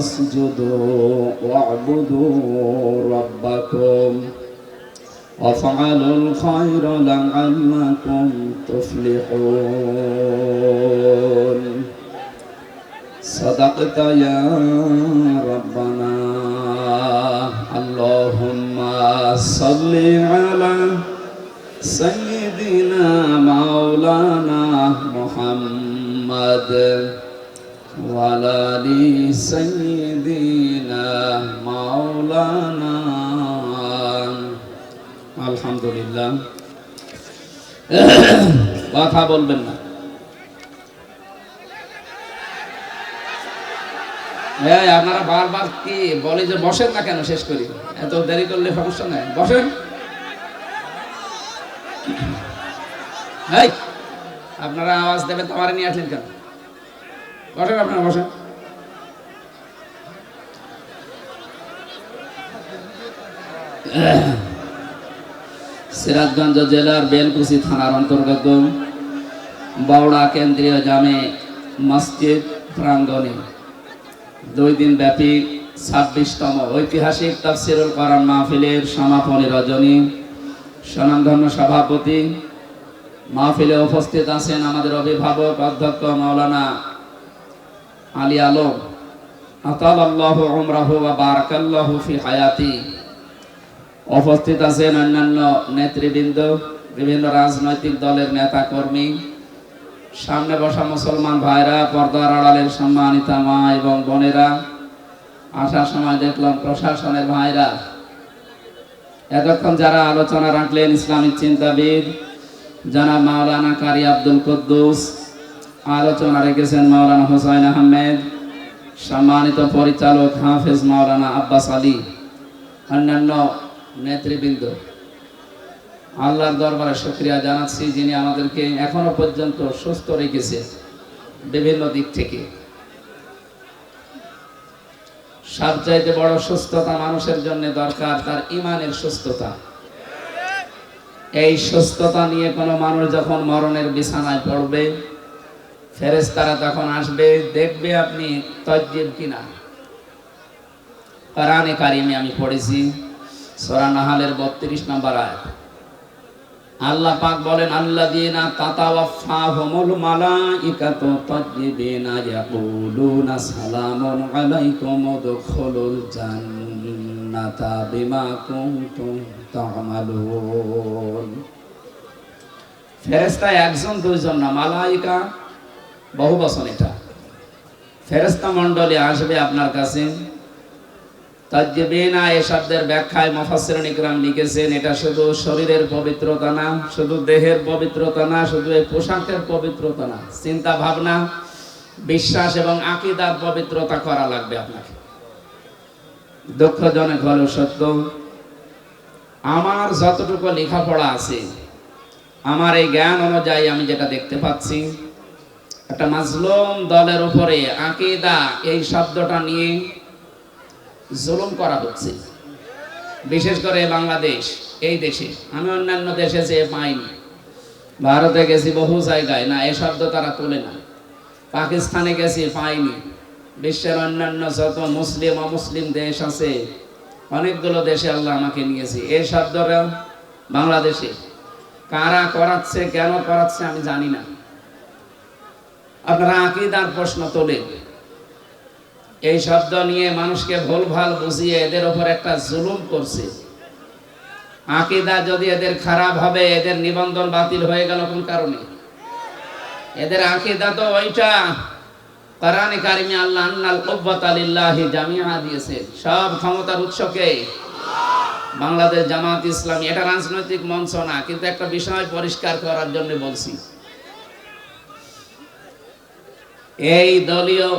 واسجدوا واعبدوا ربكم وافعلوا الخير لعلكم تفلحون صدقت يا ربنا اللهم صل على سيدنا مولانا محمد وعلى ال سيدنا مولانا الحمد لله কথা বলবেন না এই আপনারা বারবার কি বলে যে বসেন না কেন শেষ করি এত দেরি করলে সমস্যা নাই বসেন এই আপনারা আওয়াজ দেবেন তো আমারে নিয়ে আসলেন কেন বসেন আপনারা বসেন। সিরাজগঞ্জ জেলার বেলকুচি থানার অন্তর্গত বাউড়া কেন্দ্রীয় জামে মসজিদ প্রাঙ্গণে দুই দিন ব্যাপী ছাব্বিশতম ঐতিহাসিক তাফসিরুল কোরআন মাহফিলের সমাপনী রজনী স্বনামধন্য সভাপতি মাহফিলে উপস্থিত আছেন আমাদের অভিভাবক অধ্যক্ষ মাওলানা আলী আলম। আতাল আল্লাহ উমরাহু ওয়া বারাকাল্লাহু ফি উপস্থিত আছেন অন্যান্য নেতৃবৃন্দ, বিভিন্ন রাজনৈতিক দলের নেতা কর্মী সামনে বসা মুসলমান ভাইরা, পর্দার আড়ালের সম্মানিতা মা এবং বোনেরা। আসার সময় দেখলাম প্রশাসনের ভাইরা। এতক্ষণ যারা আলোচনা রাখলেন ইসলামিক চিন্তাবিদ, জনাব মাওলানা কারি আব্দুল কুদ্দুস আলোচনা রেখেছেন মাওলানা হোসাইন আহমেদ, সম্মানিত পরিচালক হাফেজ মাওলানা আব্বাস আলী, অন্যান্য নেতৃবৃন্দ। আল্লাহর দরবারে শুক্রিয়া জানাচ্ছি যিনি আমাদেরকে এখনও পর্যন্ত সুস্থ রেখেছে বিভিন্ন দিক থেকে। সবচাইতে বড় সুস্থতা মানুষের জন্য দরকার, তার ইমানের সুস্থতা। এই সুস্থতা নিয়ে কোনো মানুষ যখন মরণের বিছানায় পড়বে ফেরেশতারা তখন আসবে, দেখবে আপনি তজ্জিব কিনা। কোরআনে কারিমে আমি পড়েছি, সূরা নাহালের 32 নম্বর আয়াত। আল্লাহ পাক বলেন, আল্লাযীনা তাতাওয়াফাহুমুল মালাইকাতু তাজ্জিবিনা ইয়াকুলুনা সালামুন আলাইকুম উদখুলুল জান্নাতা বিমা কুনতুম তা'মালুন। ফেরেশতা একজন, দুইজন না, মালাইকা বহু বচন এটা। ফেরেশতা মণ্ডলী আসবে আপনার কাছে। তাজ্জিবিনা এই শব্দের ব্যাখ্যায় মুফাসসিরিন ইকরাম লিখেছেন, এটা শুধু শরীরের পবিত্রতা না, শুধু দেহের পবিত্রতা না, শুধু এই পোশাকের পবিত্রতা না। চিন্তা, ভাবনা, বিশ্বাস এবং আকীদার পবিত্রতা করা লাগবে আপনাকে। দুঃখজনক হলেও সত্য, আমার যতটুকু লেখাপড়া আছে, আমার এই জ্ঞান অনুযায়ী আমি যেটা দেখতে পাচ্ছি একটা মাজলুম দলের উপরে আকীদা, এই শব্দটা নিয়ে জুলুম করা হচ্ছে। বিশেষ করে বাংলাদেশ, এই দেশে। আমি অন্যান্য দেশে যেয়ে পাইনি। ভারতে গেছি বহু জায়গায়। না এই শব্দ তারা তোলে না। পাকিস্তানে গেছি, পাইনি। বিশ্বের অন্যান্য যত মুসলিম, অমুসলিম দেশ আছে, অনেকগুলো দেশে আল্লাহ আমাকে নিয়েছি। এই শব্দটা বাংলাদেশে কারা করাচ্ছে, কেন করাচ্ছে আমি জানি না। আপনারা আকিদার প্রশ্ন তোলেন এই শব্দ নিয়ে মানুষকে ভুল ভালো বুঝিয়ে এদের ওপর একটা জুলুম করছে। আকিদা যদি এদের খারাপ হবে, এদের নিবন্ধন বাতিল হয়ে গেল কোন কারণে? এদের আকিদা তো ওইটা। কোরআনে কারিমে আল্লাহ আন্নাল কুব্বাত লিল্লাহি জামিআ দিয়েছে। সব ক্ষমতার উৎসকে বাংলাদেশ জামাত ইসলামী। এটা রাজনৈতিক মঞ্চ না, কিন্তু একটা বিষয় পরিষ্কার করার জন্য বলছি। এই দলীয়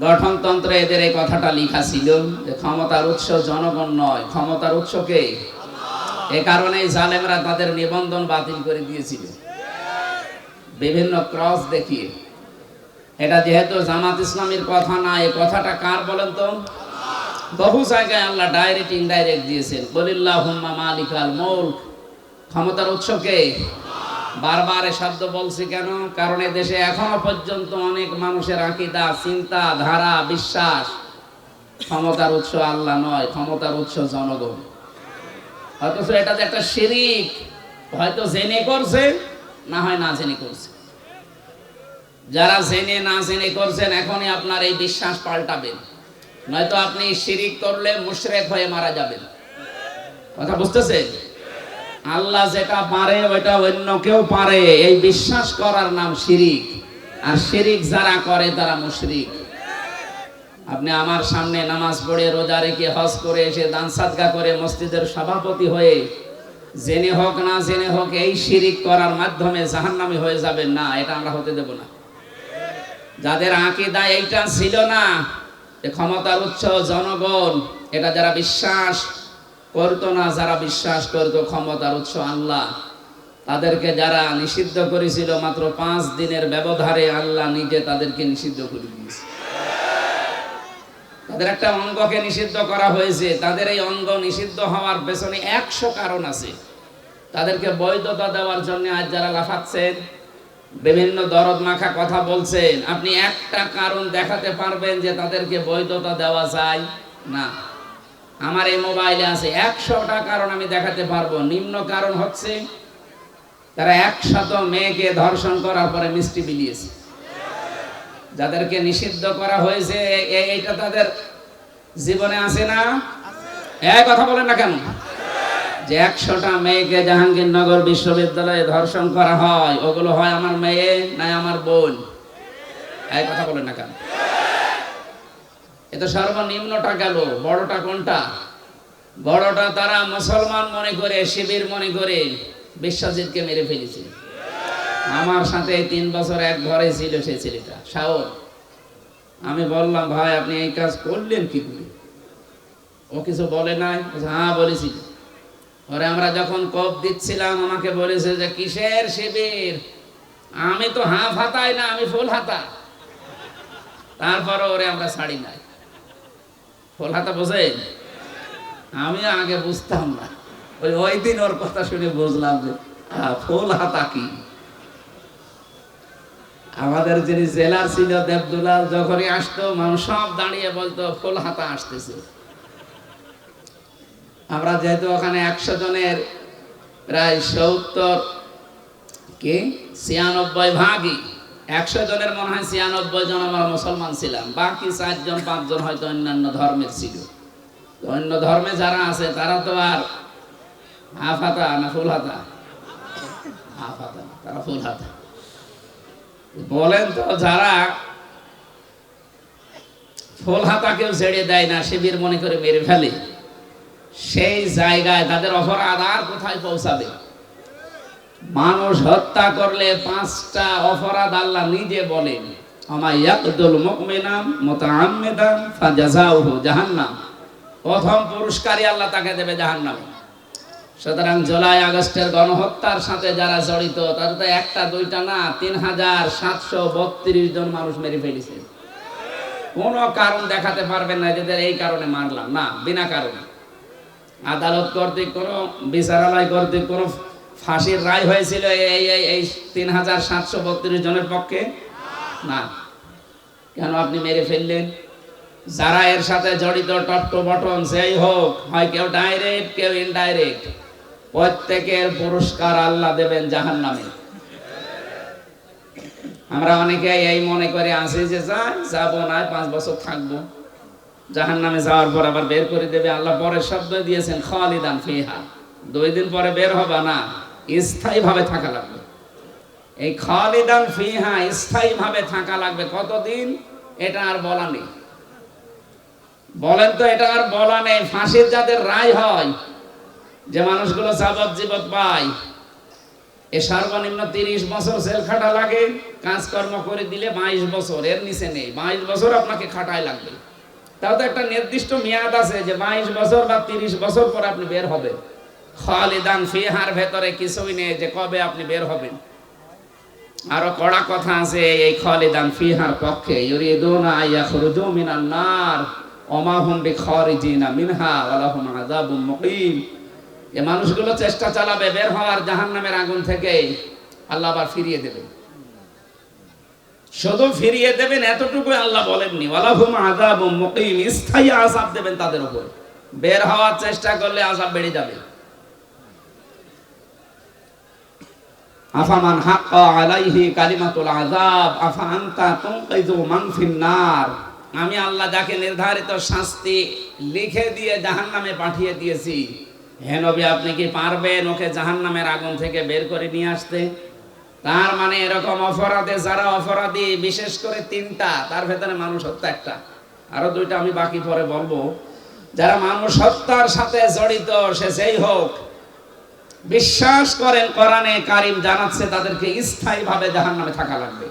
গঠনতন্ত্রে এদের এই কথাটা লেখা ছিল যে ক্ষমতার উৎস জনগণ নয়। ক্ষমতার উৎস কে? এ কারণে জালেমরা তাদের নিবন্ধন বাতিল করে দিয়েছিল। বিভিন্ন ক্রস দেখিয়ে। এটা যেহেতু জামাত ইসলামের কথা না এই কথাটা কার বলেন তো? বহু জায়গায় আল্লাহ ডাইরেক্ট ইনডাইরেক্ট দিয়েছেন। বলিল্লাহ মালিকাল মুলক। ক্ষমতার উৎস কে? বারবার এ শব্দ বলছি কেন? কারণ দেশে এখনও পর্যন্ত অনেক মানুষের আকিদা, চিন্তা, ধারা, বিশ্বাস ক্ষমতার উৎস আল্লাহ নয়, ক্ষমতার উৎস জনগণ। অথচ এটা যে একটা শিরিক, হয়তো জেনে করছে, না হয় না জেনে করছে। যারা জেনে না জেনে করছেন, এখনই আপনার এই বিশ্বাস পাল্টাবেন। নয়তো আপনি শিরিক করলে মুশরেক হয়ে মারা যাবেন। কথা বুঝতেছেন? আল্লাহ যেটা পারে, ওইটা অন্য কেউ পারে। এই বিশ্বাস করার নাম শিরিক। আর শিরিক যারা করে, তারা মুশরিক। আপনি আমার সামনে নামাজ পড়ে, রোজা রেখে হজ করে এসে দান সাদগা করে মসজিদের সভাপতি হয়ে জেনে হোক না জেনে হোক, এই শিরিক করার মাধ্যমে জাহান্নামী হয়ে যাবেন না, এটা আমরা হতে দেব না। যাদের আকিদা এইটা ছিল না ক্ষমতার উৎস জনগণ, এটা যারা বিশ্বাস করতো না, যারা বিশ্বাস করতো ক্ষমতার উৎস আল্লাহ। তাদেরকে যারা নিষিদ্ধ করেছিল মাত্র পাঁচ দিনের ব্যবধারে আল্লাহ নিজে তাদেরকে নিষিদ্ধ করে দিয়েছে। তাদের একটা অঙ্গকে নিষিদ্ধ করা হয়েছে। তাদের এই অঙ্গ নিষিদ্ধ হওয়ার পেছনে একশো কারণ আছে। তাদেরকে বৈধতা দেওয়ার জন্য আজ যারা লাফাচ্ছেন, বিভিন্ন দরদ মাখা কথা বলছেন, আপনি একটা কারণ দেখাতে পারবেন যে তাদেরকে বৈধতা দেওয়া যায় না। আমার এই মোবাইলে আছে একশোটা কারণ আমি দেখাতে পারব। নিম্ন কারণ হচ্ছে তারা একশত মেয়েকে ধর্ষণ করার পরে মিষ্টি বিলিয়েছে। যাদেরকে নিষিদ্ধ করা হয়েছে এইটা তাদের জীবনে আছে না? এক কথা বলেন না কেন? যে একশোটা মেয়েকে জাহাঙ্গীরনগর বিশ্ববিদ্যালয়ে ধর্ষণ করা হয় ওগুলো হয় আমার মেয়ে না আমার বোন। এই কথা বলেন না কেন? এ তো সর্বনিম্নটা গেল। বড়টা কোনটা? বড়টা তারা মুসলমান মনে করে, শিবির মনে করে, বিশ্বজিৎকে মেরে ফেলেছে। আমার সাথে তিন বছর এক ঘরে ছিল সেই ছেলেটা। শাওন, আমি বললাম, ভাই, আপনি এই কাজ করলেন কি করে? ও কিছু বলে নাই হ্যাঁ বলেছি। ওরে আমরা যখন কপ দিচ্ছিলাম, আমাকে বলেছে যে, কিসের শিবির? আমি তো হাফ হাতাই না, আমি ফুল হাতা। তারপর ওরে আমরা ছাড়ি নাই। হাতা বোঝেন আমি আগে বুঝতাম না। ওই ওই দিন ওর কথা শুনে বুঝলাম যে ফুল হাতা কি? আমাদের যিনি জেলার ছিল দেবদুলাল যখনই আসতো, মানুষ সব দাঁড়িয়ে বলতো, ফুল হাতা আসতেছে। আমরা যেহেতু ওখানে একশো জনের প্রায় সত্তর, কি? ছিয়ানব্বই ভাগই একশো জনের মনে হয় ছিয়ানব্বই জন আমরা মুসলমান ছিলাম। বাকি চারজন, পাঁচজন হয়তো অন্যান্য ধর্মের ছিল। অন্য ধর্মে যারা আছে, তারা তো আর হাফ হাতা না ফুল হাতা? হাফ হাতা তারা ফুল হাতা। বলেন তো যারা ফুল হাতা কেউ ছেড়ে দেয় না, শিবির মনে করে মেরে ফেলে। সেই জায়গায় তাদের অপরাধ আর কোথায় পৌঁছাবে? মানুষ হত্যা করলে পাঁচটা অপরাধ আল্লাহ নিজে বলেন। আমার ইয়াকুল মুকমিনাম জাহান্নাম। প্রথম পুরস্কারই আল্লাহ তাকে দেবে জাহান্নামে। সুতরাং জুলাই আগস্টের গণহত্যার সাথে যারা জড়িত তো একটা, দুইটা না, তিন হাজার সাতশো বত্রিশ জন মানুষ মেরে ফেলেছে। কোনো কারণ দেখাতে পারবেন না এদের এই কারণে মারলাম। না, বিনা কারণে। আদালত কর্তৃক কোনো বিচারালয় কর্তৃক কোনো ফাঁসির রায় হয়েছিল এই এই এই তিন হাজার সাতশো বত্রিশ জনের পক্ষে? না। কেন আপনি মেরে ফেললেন? যারা এর সাথে জড়িত টপ টু বটন সেই হোক, হয় কেউ ডাইরেক্ট কেউ ইনডাইরেক্ট প্রত্যেকের পুরস্কার আল্লাহ দেবেন জাহান নামে আমরা অনেকে এই মনে করে আসি যে যাই, যাব না, পাঁচ বছর থাকব। জাহান নামে যাওয়ার পর আবার বের করে দেবে। আল্লাহ পরের শব্দ দিয়েছেন, খালিদান ফিহা। দুই দিন পরে বের হবে না স্থায়ী ভাবে থাকা লাগবে। এই খালিদান ফিহা স্থায়ী ভাবে থাকা লাগবে। কতদিন? এটা আর বলা নেই। বলেন তো, এটা আর বলা নেই। ফাঁসির যাদের রায় হয়, যে মানুষগুলো যাবজ্জীবত পায়, এ সর্বনিম্ন তিরিশ বছর সেল খাটা লাগে, কাজকর্ম করে দিলে বাইশ বছর, এর নিচে নেই। বাইশ বছর আপনাকে খাটায় লাগবে। তাও তো একটা নির্দিষ্ট মেয়াদ আছে যে বাইশ বছর বা তিরিশ বছর পর আপনি বের হবেন। খালিদান ফিহার ভেতরে কিছুই নেই যে কবে আপনি বের হবেন। আরও কড়া কথা আছে, এই খালিদান ফিহার পক্ষে ইউরিদুনা আইয়াখরুজু মিনান নার, ওমা হুম বিখারিজিনা মিনহা ওয়া লাহুম আযাবুম মুকিম। এ মানুষগুলো চেষ্টা চালাবে বের হওয়ার জাহান্নামের আগুন থেকে। আল্লাহ আবার ফিরিয়ে দেবেন। শুধু ফিরিয়ে দেবেন এতটুকু আল্লাহ বলেননি। ওয়ালাহুম আযাবুম মুকিম, স্থায়ী আযাব দেবেন তাদের উপর। বের হওয়ার চেষ্টা করলে আযাব বেড়ে যাবে। আফামান হাক্কা আলাইহি কালিমাতুল আযাব, আফা আনতা তুনকিযু মান ফিন্নার। আমি আল্লাহ যাকে নির্ধারিত শাস্তি লিখে দিয়ে জাহান্নামে পাঠিয়ে দিয়েছি। হে নবী, আপনি কি পারবেন ওকে জাহান্নামের আগুন থেকে বের করে নিয়ে আসতে? তার মানে এরকম অপরাধে, যারা অপরাধী, বিশেষ করে তিনটা, তার ভেতরে মানুষ হত্যা একটা। আরও দুইটা আমি বাকি পরে বলব। যারা মানুষ হত্যার সাথে জড়িত, সে যেই হোক বিশ্বাস করেন, কোরআনে কারিম জানাচ্ছে তাদেরকে স্থায়ীভাবে জাহান্নামে থাকা লাগবে।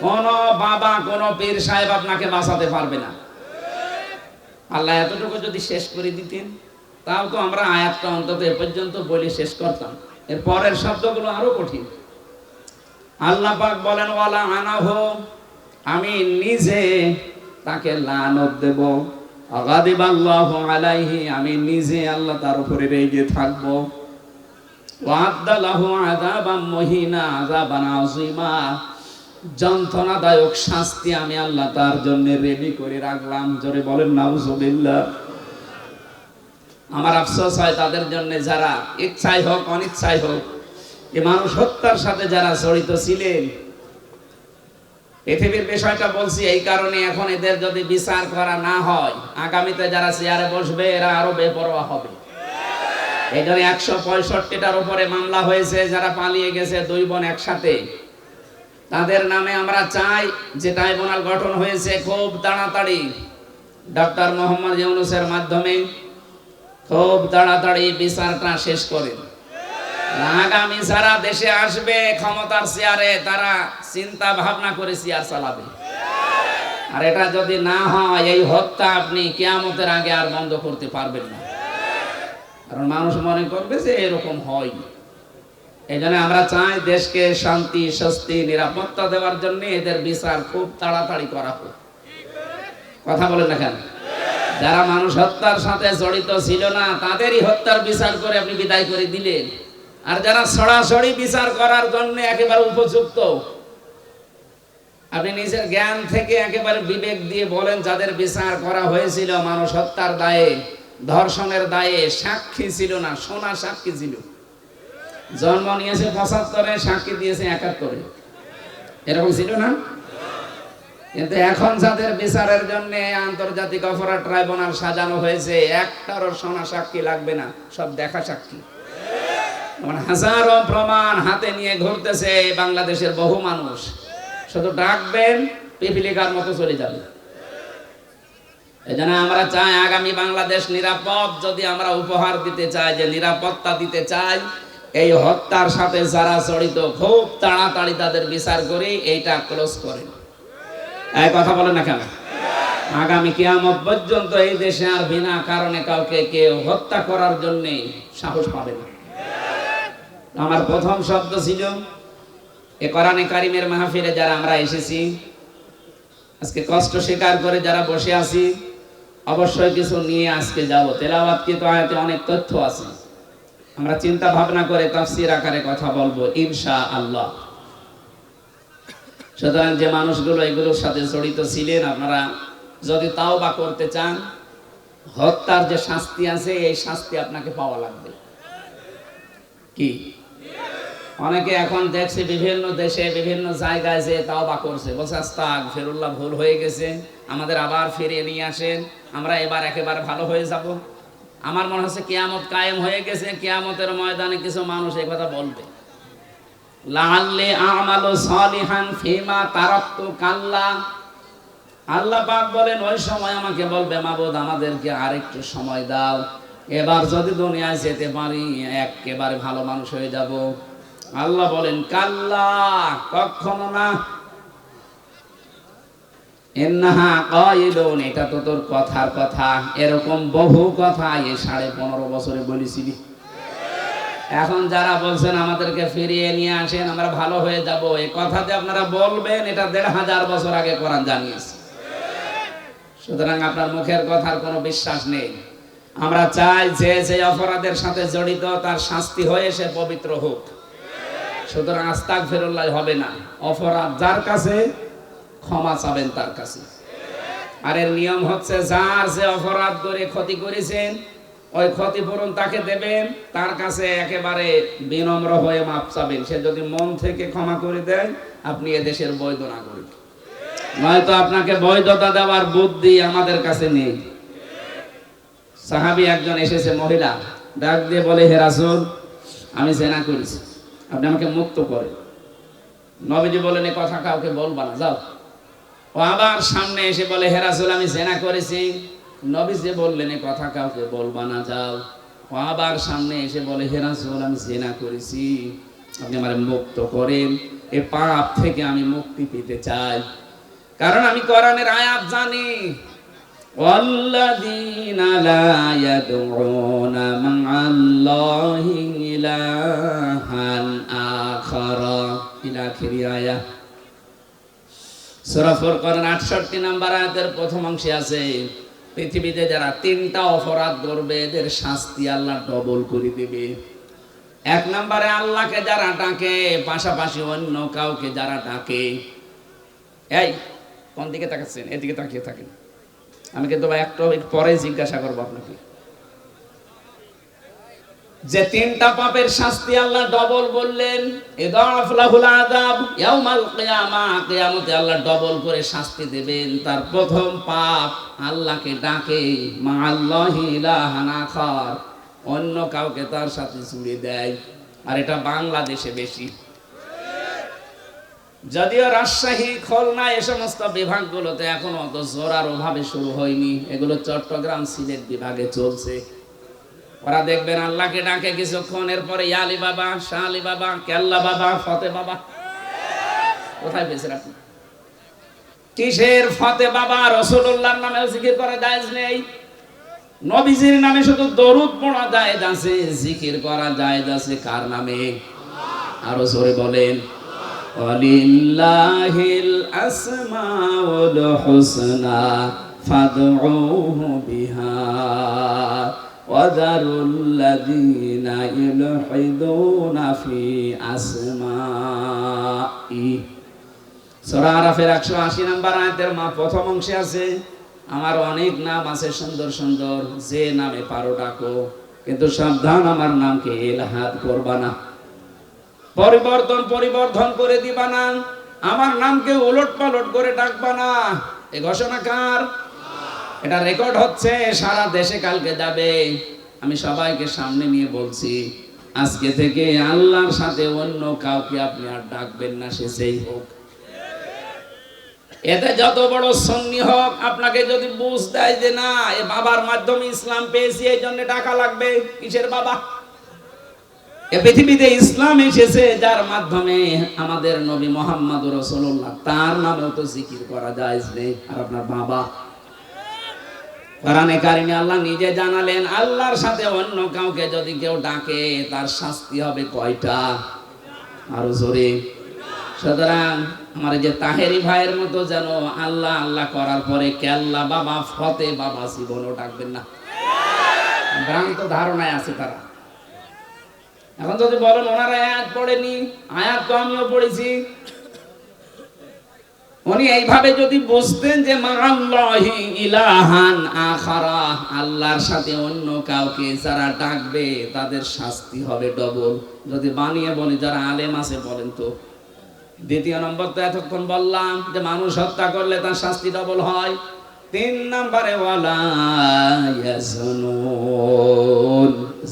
কোন বাবা, কোন পীর সাহেব আপনাকে বাঁচাতে পারবে না। আল্লাহ এতটুকু যদি শেষ করে দিতেন, তাও তো আমরা আয়াতটা অন্তত এ পর্যন্ত বলে শেষ করতাম। এর পরের শব্দগুলো আরও কঠিন। আল্লাহ পাক বলেন, ওয়ালা আনাহু, আমি নিজে তাকে লানত দেব। আগাদিবাল্লাহু আলাইহি, আমি নিজে আল্লাহ তার উপরে রেগে থাকব। ওয়াদ্দালাহু আযাবাম মুহিনা, আযাবান আযীমা। যন্ত্রণাদায়ক শাস্তি আমি আল্লাহ তার জন্য রেডি করে রাখলাম। জোরে বলেন, নাউজুবিল্লাহ। আমার আফসোস হয় তাদের জন্য যারা ইচ্ছাই হোক অনিচ্ছাই হোক এই মানুষ হত্যার সাথে যারা জড়িত ছিলেন, পৃথিবীর বিষয়টা বলছি এই কারণে এখন এদের যদি বিচার করা না হয়, আগামীতে যারা চেয়ারে বসবে, এরা আরও বেপরোয়া হবে। জন্য একশো পঁয়ষট্টিটার উপরে মামলা হয়েছে, যারা পালিয়ে গেছে, দুই বোন একসাথে। তাদের নামে আমরা চাই যে ট্রাইব্যুনাল গঠন হয়েছে খুব তাড়াতাড়ি। ডক্টর মোহাম্মদ ইউনুসের মাধ্যমে খুব তাড়াতাড়ি বিচারটা শেষ করেন আগামী যারা দেশে আসবে ক্ষমতার চেয়ারে, তারা চিন্তা ভাবনা করে চেয়ার চালাবে। আর এটা যদি না হয়, এই হত্যা আপনি কেয়ামতের আগে আর বন্ধ করতে পারবেন না। কারণ মানুষ মনে করবে যে এরকম হয়। এই জন্য আমরা চাই দেশকে শান্তি, স্বস্তি, নিরাপত্তা দেওয়ার জন্য এদের বিচার খুব তাড়াতাড়ি করা হোক। কথা বলেন না কেন? যারা মানুষ হত্যার সাথে জড়িত ছিল না, তাদেরই হত্যার বিচার করে আপনি বিদায় করে দিলেন। আর যারা সরাসরি বিচার করার জন্য একেবারে উপযুক্ত, আপনি নিজের জ্ঞান থেকে একেবারে বিবেক দিয়ে বলেন, যাদের বিচার করা হয়েছিল মানুষ হত্যার দায়ে ধর্ষণের দায়ে সাক্ষী ছিল না, সোনা সাক্ষী ছিল। জন্ম নিয়েছে পঁচাত্তরে, সাক্ষী দিয়েছে একাত্তরে। এরকম ছিল না? কিন্তু এখন যাদের বিচারের জন্য আন্তর্জাতিক অপরাধ ট্রাইব্যুনাল সাজানো হয়েছে, একটারও সোনা সাক্ষী লাগবে না, সব দেখা সাক্ষী। হাজারো প্রমাণ হাতে নিয়ে ঘুরতেছে বাংলাদেশের বহু মানুষ। শুধু ডাকবেন, পিপিলিকার মতো চলে যাবে। এজন্য আমরা চাই আগামী বাংলাদেশ নিরাপদ। যদি আমরা উপহার দিতে চাই, যে নিরাপত্তা দিতে চাই, এই হত্যার সাথে যারা জড়িত, খুব তাড়াতাড়ি তাদের বিচার করে এইটা ক্লোজ করে এই কথা বলে না কেন? আগামী কিয়ামত পর্যন্ত এই দেশে আর বিনা কারণে কাউকে কেউ হত্যা করার জন্য সাহস পাবে না। আমার প্রথম শব্দ ছিল, এ কোরআনে কারিমের মাহফিলে যারা আমরা এসেছি, আজকে কষ্ট স্বীকার করে যারা বসে আছি অবশ্যই কিছু নিয়ে আজকে যাব। তেলাওয়াত কিন্তু আয়াতে অনেক তথ্য আছে। আমরা চিন্তা ভাবনা করে তাফসির আকারে কথা বলব ইনশা আল্লাহ সুতরাং যে মানুষগুলো এগুলোর সাথে জড়িত ছিলেন, আপনারা যদি তাও বা করতে চান, হত্যার যে শাস্তি আছে, এই শাস্তি আপনাকে পাওয়া লাগবে। কি? অনেকে এখন দেখছে বিভিন্ন দেশে, বিভিন্ন জায়গায় যে তাও বা করছে। বলছে ফেরুল্লাহ ভুল হয়ে গেছে। আমাদের আবার ফিরিয়ে নিয়ে আসেন। আমরা এবার একেবারে ভালো হয়ে যাব। আমার মনে হচ্ছে কেয়ামত কায়েম হয়ে গেছে। কেয়ামতের ময়দানে কিছু মানুষ এই কথা বলবে। লাল্লে আমালু সালিহান ফিমা তারাক্তু কাল্লা। আল্লাহ পাক বলেন, ওই সময় আমাকে বলবে, মাবুদ, আমাদেরকে আরেকটু সময় দাও। এবার যদি দুনিয়ায় যেতে পারি, একেবারে ভালো মানুষ হয়ে যাব। আল্লাহ বলেন, কাল্লা, কখনো না। এটা তো তোর কথার কথা। এরকম বহু কথা সাড়ে পনেরো বছরে বলেছিলি। এখন যারা বলছেন, আমাদেরকে ফিরিয়ে নিয়ে আসেন, আমরা ভালো হয়ে যাব। আপনারা বলবেন, এটা দেড় হাজার বছর আগে কোরআন জানিয়েছে। সুতরাং আপনার মুখের কথার কোনো বিশ্বাস নেই। আমরা চাই যে যে অপরাধের সাথে জড়িত, তার শাস্তি হয়ে সে পবিত্র হোক। সুতরাং আস্তাক ফেরুল্লাহ হবে না। অপরাধ যার কাছে, ক্ষমা চাবেন তার কাছে। আর এর নিয়ম হচ্ছে, যার যে অপরাধ করে ক্ষতি করেছেন, ওই ক্ষতিপূরণ তাকে দেবেন, তার কাছে একেবারে বিনম্র হয়ে মাপ চাবেন। সে যদি মন থেকে ক্ষমা করে দেয়, আপনি এদেশের বৈধ নাগরিক। নয়তো আপনাকে বৈধতা দেওয়ার বুদ্ধি আমাদের কাছে নেই। সাহাবি একজন এসেছে মহিলা, ডাক দিয়ে বলে, হে রাসূল, আমি জেনা করেছি। আপনি আমাকে মুক্ত করেন নবীজি বলেন এ কথা কাউকে বলবা না, যাও। ও আবার সামনে এসে বলে, হে রাসূল, আমি জেনা করেছি। নবীজি বললেন এ কথা কাউকে বলবা না, যাও। ও আবার সামনে এসে বলে, হে রাসূল, আমি জেনা করেছি। আপনি আমার মুক্ত করেন। এ পাপ থেকে আমি মুক্তি পেতে চাই। কারণ আমি কোরআনের আয়াত জানি। والذين لا يدعون مع الله إلها آخر إلى آخر آية সূরা ফুরকান 68 নম্বর আয়াতের প্রথম অংশে আছে পৃথিবীতে যারা তিনটা অপরাধ করবে এদের শাস্তি আল্লাহ ডবল করে দেবে এক নম্বরে আল্লাহকে যারা ডাকে পাশাপাশি অন্য কাউকে যারা ডাকে এই কোন দিকে তাকাচ্ছেন এদিকে তাকিয়ে থাকেন আমি কিন্তু ভাই একটু পরে জিজ্ঞাসা করব আপনাকে। যে তিনটা পাপের শাস্তি আল্লাহ ডবল বললেন কিয়ামতে আল্লাহ ডবল করে শাস্তি দেবেন। তার প্রথম পাপ আল্লাহকে ডাকে মা আল্লাহি অন্য কাউকে তার সাথে জুড়ে দেয়। আর এটা বাংলাদেশে বেশি। যদিও রাজশাহী, খুলনা এ সমস্ত বিভাগগুলোতে এখনও অত জোরার ভাবে শুরু হয়নি। এগুলো চট্টগ্রাম সিলেট বিভাগে চলছে। ওরা দেখবেন আল্লাহকে ডাকে কিছুক্ষণ, এরপরে ইয়ালি বাবা শাহ বাবা, কেল্লা বাবা, ফতে বাবা। কোথায় পেয়েছেন আপনি? কিসের ফতে বাবা? রসুল্লাহর নামে জিকির করা জায়েজ নেই। নবীজির নামে শুধু দরুদ পড়া জায়েজ আছে, জিকির করা জায়েজ আছে কার নামে? আরও জোরে বলেন। ولله الأسماء الحسنى فادعوه بها وذروا الذين يلحدون في أسمائه সূরা আরাফের 180 নম্বর আয়াতের মা প্রথম অংশে আছে আমার অনেক নাম আছে সুন্দর সুন্দর যে নামে পারো ডাকো কিন্তু সাবধান আমার নামকে এলহাদ করবা না পরিবর্তন পরিবর্তন করে দিবা না। আমার নামকে উলট পালট করে ডাকবা না। এ ঘোষণা কার? এটা রেকর্ড হচ্ছে, সারা দেশে কালকে যাবে। আমি সবাইকে সামনে নিয়ে বলছি, আজকে থেকে আল্লাহর সাথে অন্য কাউকে আপনি আর ডাকবেন না, সে সেই হোক। এতে যত বড় সন্নি হোক, আপনাকে যদি বুঝ দেয় যে না, এ বাবার মাধ্যমে ইসলাম পেয়েছি, এই জন্য টাকা লাগবে। কিসের বাবা? পৃথিবীতে ইসলাম এসেছে যার মাধ্যমে আমাদের নবী মোহাম্মদ রসুল্লাহ তার নামেও তো জিকির করা যায় আর আপনার বাবা। আল্লাহ নিজে জানালেন, আল্লাহর সাথে অন্য কাউকে যদি কেউ ডাকে, তার শাস্তি হবে কয়টা? আরও জোরে। সুতরাং আমার যে তাহেরি ভাইয়ের মতো যেন আল্লাহ আল্লাহ করার পরে কেল্লা বাবা, ফতে বাবা জীবনও ডাকবেন না। ভ্রান্ত ধারণায় আছে তারা। এখন যদি বলেন ওনারা আয়াত পড়েনি? আয়াত তো আমিও পড়েছি। উনি এইভাবে যদি বুঝতেন যে, মাআল্লাহি ইলাহান আখারা আল্লাহর সাথে অন্য কাউকে যারা ডাকবে, তাদের শাস্তি হবে ডবল। যদি বানিয়ে বলে, যারা আলেম আছে, বলেন তো। দ্বিতীয় নম্বর তো এতক্ষণ বললাম যে, মানুষ হত্যা করলে তার শাস্তি ডবল হয়। তিন নম্বরে, ওয়ালা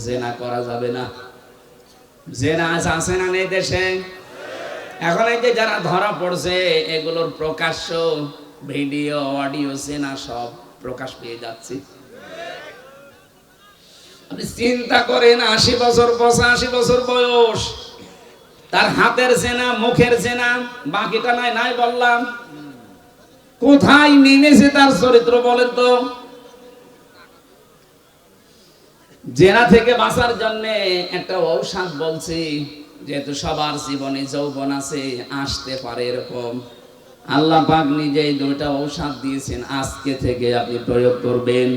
জেনা করা যাবে না। জেনা আছে না নেই দেশে? এখন এই যে যারা ধরা পড়ছে, এগুলোর প্রকাশ্য ভিডিও, অডিও সেনা সব প্রকাশ পেয়ে যাচ্ছে। আপনি চিন্তা করেন, আশি বছর, পঁচাশি বছর বয়স, তার হাতের জেনা, মুখের জেনা, বাকিটা নাই নাই বললাম। কোথায় নেমেছে তার চরিত্র বলেন তো? জেনা থেকে বাঁচার জন্য একটা ঔষধ বলছি, যেহেতু সবার জীবনে যৌবন আছে, আসতে পারে এরকম। আল্লাহ পাক নিজেই দুইটা ঔষধ দিয়েছেন, আজকে থেকে আপনি প্রয়োগ করবেন।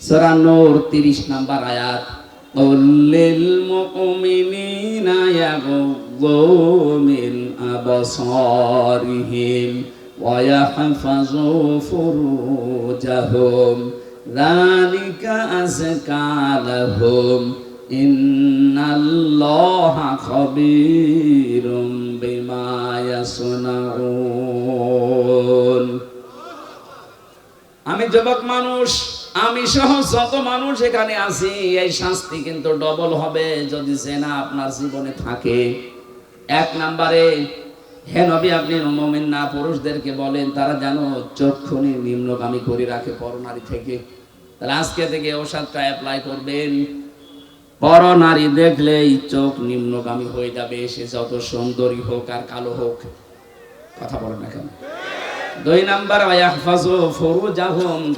সরা নূর তিরিশ নাম্বার আয়াত উল্লিল ذلك أزكى لهم إن الله خبير بما يصنعون আমি যুবক মানুষ আমি সহ যত মানুষ এখানে আছি এই শাস্তি কিন্তু ডবল হবে যদি জেনা আপনার জীবনে থাকে এক নম্বরে হে নবী, আপনি মোমেন না, পুরুষদেরকে বলেন, তারা যেন চক্ষুনি নিম্নগামী করে রাখে পরনারী থেকে। তাহলে আজকে থেকে ওষুধটা অ্যাপ্লাই করবেন। পরনারী দেখলেই চোখ নিম্নগামী হয়ে যাবে, সে যত সুন্দরী হোক আর কালো হোক। কথা বলেন না কেন? দুই নাম্বার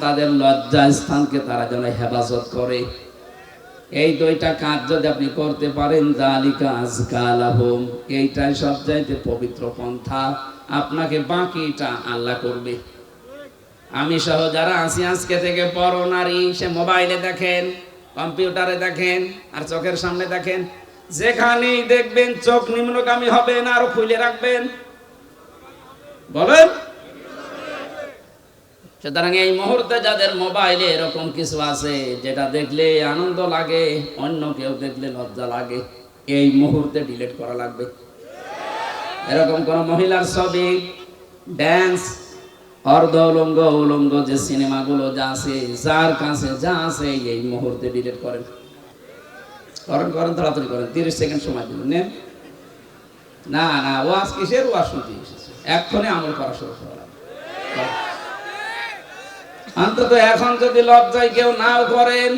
তাদের লজ্জা স্থানকে তারা যেন হেফাজত করে। এই দুইটা কাজ যদি আপনি করতে পারেন জালিকা আজকালাহুম। এইটাই সবচাইতে পবিত্র পন্থা। আপনাকে বাকিটা আল্লাহ করবে। আমি সহ যারা আছি আজকে থেকে পর নারী, সে মোবাইলে দেখেন, কম্পিউটারে দেখেন, আর চোখের সামনে দেখেন, যেখানেই দেখবেন চোখ নিম্নগামী হবে না আরও খুলে রাখবেন। বলেন? সুতরাং এই মুহূর্তে যাদের মোবাইলে এরকম কিছু আছে, যেটা দেখলে আনন্দ লাগে, অন্য কেউ দেখলে লজ্জা লাগে, এই মুহূর্তে ডিলিট করা লাগবে। এরকম কোন মহিলার ছবি ড্যান্স অর্ধ উলঙ্গ উলঙ্গ যে সিনেমাগুলো যা আছে, যার কাছে যা আছে, এই মুহূর্তে ডিলিট করেন। করেন করেন, তাড়াতাড়ি করেন, তিরিশ সেকেন্ড সময় দিন, নেন। না না, ওয়াজ কিসের? ওয়াজ শুনতে এসেছে। এক্ষণে আমল করা শুরু করা। অন্তত এখন যদি লজ্জায় কেউ নাও করেন,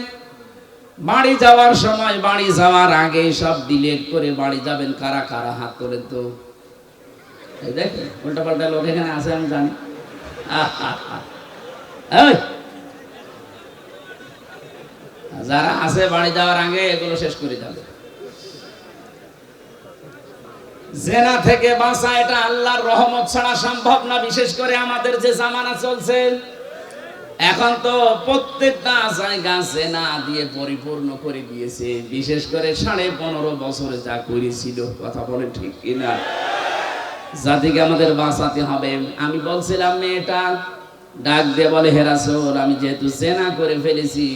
বাড়ি যাওয়ার সময় বাড়ি যাওয়ার আগে সব ডিলেট করে বাড়ি যাবেন, কারা কারা হাত তোলেন তো? দেখেন উল্টা পাল্টা লোক এখানে আছে, আমি জানি! যারা আছে বাড়ি যাওয়ার আগে এগুলো শেষ করে যাবে। জেনা থেকে বাঁচা, এটা আল্লাহর রহমত ছাড়া সম্ভব না, বিশেষ করে আমাদের যে জামানা চলছে। এখন তো প্রত্যেকটা জায়গা জেনা দিয়ে পরিপূর্ণ করে দিয়েছে। বিশেষ করে সাড়ে পনেরো বছর যা করেছিল, কথা বলে ঠিক কিনা? জাতিকে আমাদের বাঁচাতে হবে। আমি বলছিলাম, মেয়েটা, ডাক দিয়ে বলে হেরাসোর আমি যেহেতু জেনা করে ফেলেছি,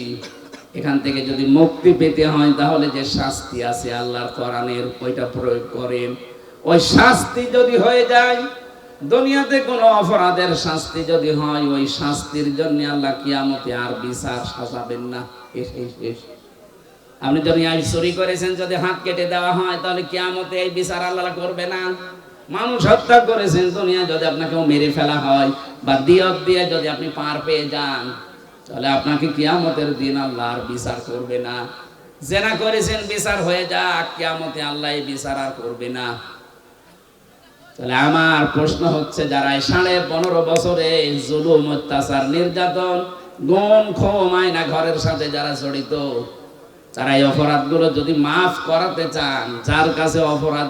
এখান থেকে যদি মুক্তি পেতে হয়, তাহলে যে শাস্তি আছে আল্লাহর কোরআনের, ওইটা প্রয়োগ করেন। ওই শাস্তি যদি হয়ে যায় দুনিয়াতে কোনো অপরাধের শাস্তি যদি হয়, ওই শাস্তির জন্য আল্লাহ কিয়ামতে আর বিচার সাজাবেন না। আপনি দুনিয়ায় চুরি করেছেন, যদি হাত কেটে দেওয়া হয়, তাহলে কিয়ামতে এই বিচার আল্লাহ করবে না। মানুষ হত্যা করেছেন, দুনিয়া যদি আপনাকে মেরে ফেলা হয়, বা দিয়ত দিয়ে যদি আপনি পার পেয়ে যান, তাহলে আপনাকে কিয়ামতের দিন আল্লাহ আর বিচার করবে না। জেনা করেছেন, বিচার হয়ে যাক, কিয়ামতে আল্লাহ এই বিচার আর করবে না। তাহলে আমার প্রশ্ন হচ্ছে, যারা সাড়ে পনেরো বছরে জুলুম, অত্যাচার, নির্যাতন গন ক্ষমায় মায়না ঘরের সাথে যারা জড়িত, তারা এই অপরাধগুলো যদি মাফ করাতে চান, যার কাছে অপরাধ